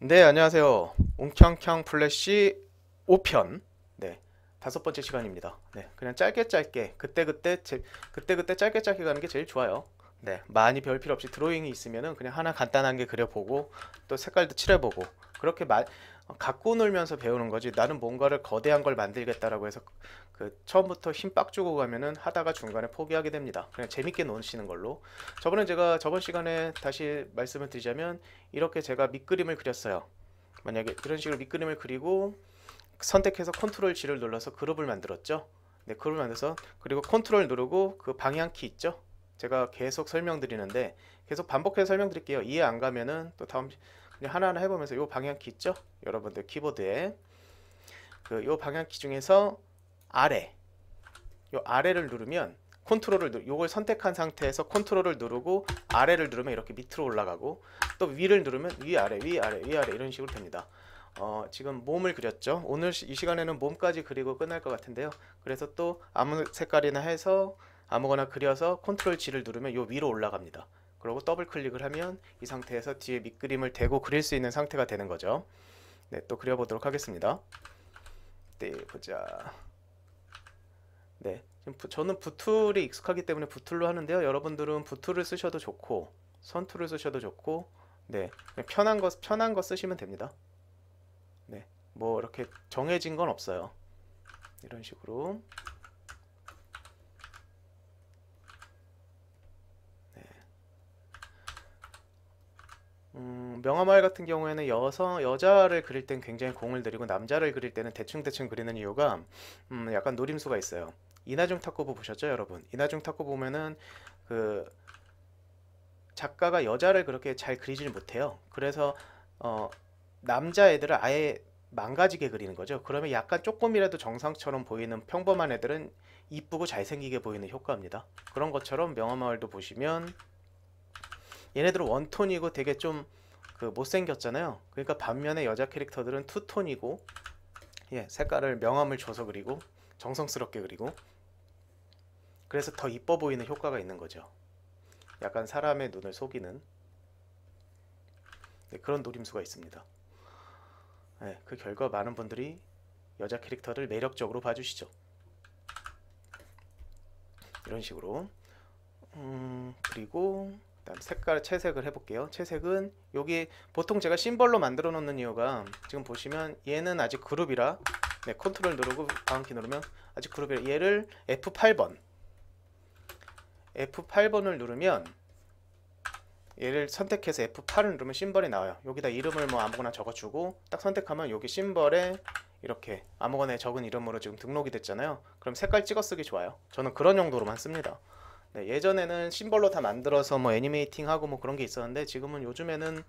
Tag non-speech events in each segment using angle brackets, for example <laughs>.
네, 안녕하세요. 웅캉캉 플래시 5편. 네. 다섯 번째 시간입니다. 네. 그냥 짧게 짧게 그때그때 제, 그때그때 짧게 짧게 가는 게 제일 좋아요. 네. 많이 배울 필요 없이 드로잉이 있으면은 그냥 하나 간단한 게 그려 보고 또 색깔도 칠해 보고 그렇게 마, 갖고 놀면서 배우는 거지 나는 뭔가를 거대한 걸 만들겠다라고 해서 그 처음부터 힘 빡 주고 가면은 하다가 중간에 포기하게 됩니다. 그냥 재밌게 노시는 걸로. 저번에 제가 저번 시간에 다시 말씀을 드리자면 이렇게 제가 밑그림을 그렸어요. 만약에 이런 식으로 밑그림을 그리고 선택해서 컨트롤 G를 눌러서 그룹을 만들었죠. 네, 그룹을 만들어서 그리고 컨트롤 누르고 그 방향 키 있죠. 제가 계속 설명드리는데 계속 반복해서 설명드릴게요. 이해 안 가면은 또 다음 하나하나 해보면서 요 방향 키 있죠? 여러분들 키보드에 그 요 방향 키 중에서 아래 요 아래를 누르면 컨트롤을 누 요걸 선택한 상태에서 컨트롤을 누르고 아래를 누르면 이렇게 밑으로 올라가고 또 위를 누르면 위 아래 위 아래 위 아래 이런 식으로 됩니다. 어, 지금 몸을 그렸죠. 오늘 시, 이 시간에는 몸까지 그리고 끝날 것 같은데요. 그래서 또 아무 색깔이나 해서 아무거나 그려서 컨트롤 G를 누르면 요 위로 올라갑니다. 그리고 더블 클릭을 하면 이 상태에서 뒤에 밑그림을 대고 그릴 수 있는 상태가 되는 거죠. 네, 또 그려보도록 하겠습니다. 네, 보자. 네, 지금 부, 저는 부툴이 익숙하기 때문에 부툴로 하는데요. 여러분들은 부툴을 쓰셔도 좋고 선툴을 쓰셔도 좋고 네, 편한 거 편한 거 쓰시면 됩니다. 네, 뭐 이렇게 정해진 건 없어요. 이런 식으로. 음, 명화마을 같은 경우에는 여성 여자를 그릴 땐 굉장히 공을 들이고 남자를 그릴 때는 대충대충 그리는 이유가 음, 약간 노림수가 있어요. 이나중 탁구부 보셨죠, 여러분? 이나중 탁구 보면은 그 작가가 여자를 그렇게 잘 그리질 못해요. 그래서 어, 남자 애들을 아예 망가지게 그리는 거죠. 그러면 약간 조금이라도 정상처럼 보이는 평범한 애들은 이쁘고 잘생기게 보이는 효과입니다. 그런 것처럼 명화마을도 보시면 얘네들은 원톤이고 되게 좀 그 못생겼잖아요. 그러니까 반면에 여자 캐릭터들은 투톤이고 예, 색깔을 명암을 줘서 그리고 정성스럽게 그리고 그래서 더 이뻐 보이는 효과가 있는 거죠. 약간 사람의 눈을 속이는 네, 그런 노림수가 있습니다. 네, 그 결과 많은 분들이 여자 캐릭터를 매력적으로 봐주시죠. 이런 식으로 음, 그리고 그 다음 색깔 채색을 해볼게요. 채색은 여기 보통 제가 심벌로 만들어 놓는 이유가 지금 보시면 얘는 아직 그룹이라 네, 컨트롤 누르고 다운키 누르면 아직 그룹이라 얘를 F8번 F8번을 누르면 얘를 선택해서 F8을 누르면 심벌이 나와요. 여기다 이름을 뭐 아무거나 적어주고 딱 선택하면 여기 심벌에 이렇게 아무거나 적은 이름으로 지금 등록이 됐잖아요. 그럼 색깔 찍어 쓰기 좋아요. 저는 그런 용도로만 씁니다. 네, 예전에는 심벌로 다 만들어서 뭐 애니메이팅하고 뭐 그런 게 있었는데 지금은 요즘에는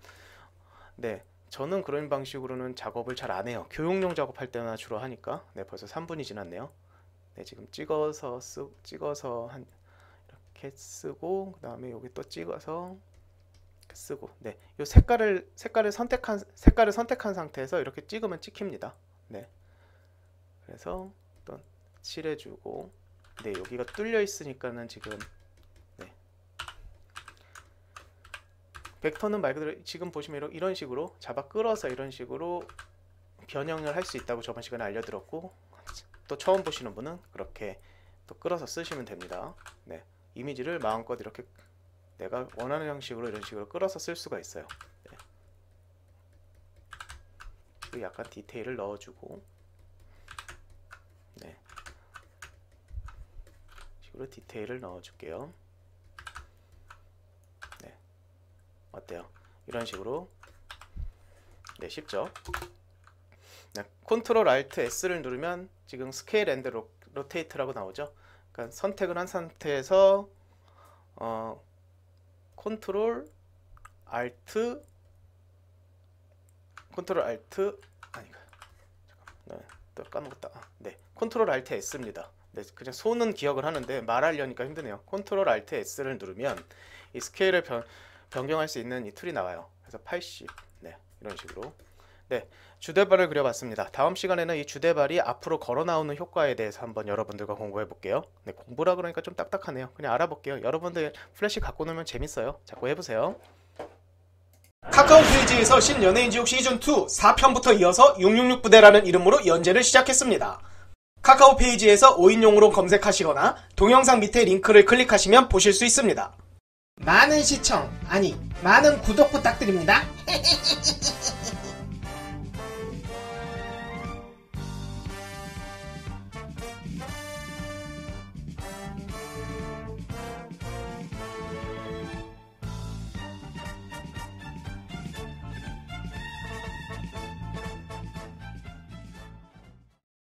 네 저는 그런 방식으로는 작업을 잘 안 해요. 교육용 작업할 때나 주로 하니까 네 벌써 3분이 지났네요. 네 지금 찍어서 쓰 찍어서 한 이렇게 쓰고 그 다음에 여기 또 찍어서 쓰고 네 요 색깔을 색깔을 선택한 색깔을 선택한 상태에서 이렇게 찍으면 찍힙니다. 네 그래서 또 칠해주고 네 여기가 뚫려 있으니까는 지금 벡터는 말 그대로 지금 보시면 이런 식으로 잡아 끌어서 이런 식으로 변형을 할 수 있다고 저번 시간에 알려드렸고 또 처음 보시는 분은 그렇게 또 끌어서 쓰시면 됩니다. 네, 이미지를 마음껏 이렇게 내가 원하는 형식으로 이런 식으로 끌어서 쓸 수가 있어요. 네. 약간 디테일을 넣어주고 네, 식으로 디테일을 넣어줄게요. 어때요? 이런 식으로 네 쉽죠? 네, 컨트롤 알트 S를 누르면 지금 스케일 앤드 로, 로테이트라고 나오죠. 그러니까 선택을 한 상태에서 어, 컨트롤 알트 컨트롤 알트 잠깐 네, 또 까먹었다. 네, 컨트롤 알트 S입니다. 네, 그냥 손은 기억을 하는데 말하려니까 힘드네요. 컨트롤 알트 S를 누르면 이 스케일을 변 변경할 수 있는 이 툴이 나와요. 그래서 80, 네, 이런 식으로. 네, 주대발을 그려봤습니다. 다음 시간에는 이 주대발이 앞으로 걸어 나오는 효과에 대해서 한번 여러분들과 공부해 볼게요. 네, 공부라 그러니까 좀 딱딱하네요. 그냥 알아볼게요. 여러분들 플래시 갖고 놀면 재밌어요. 자꾸 해보세요. 카카오 페이지에서 신연예인지옥 시즌2 4편부터 이어서 666부대라는 이름으로 연재를 시작했습니다. 카카오 페이지에서 5인용으로 검색하시거나 동영상 밑에 링크를 클릭하시면 보실 수 있습니다. 많은 시청, 아니, 많은 구독 부탁드립니다. <laughs>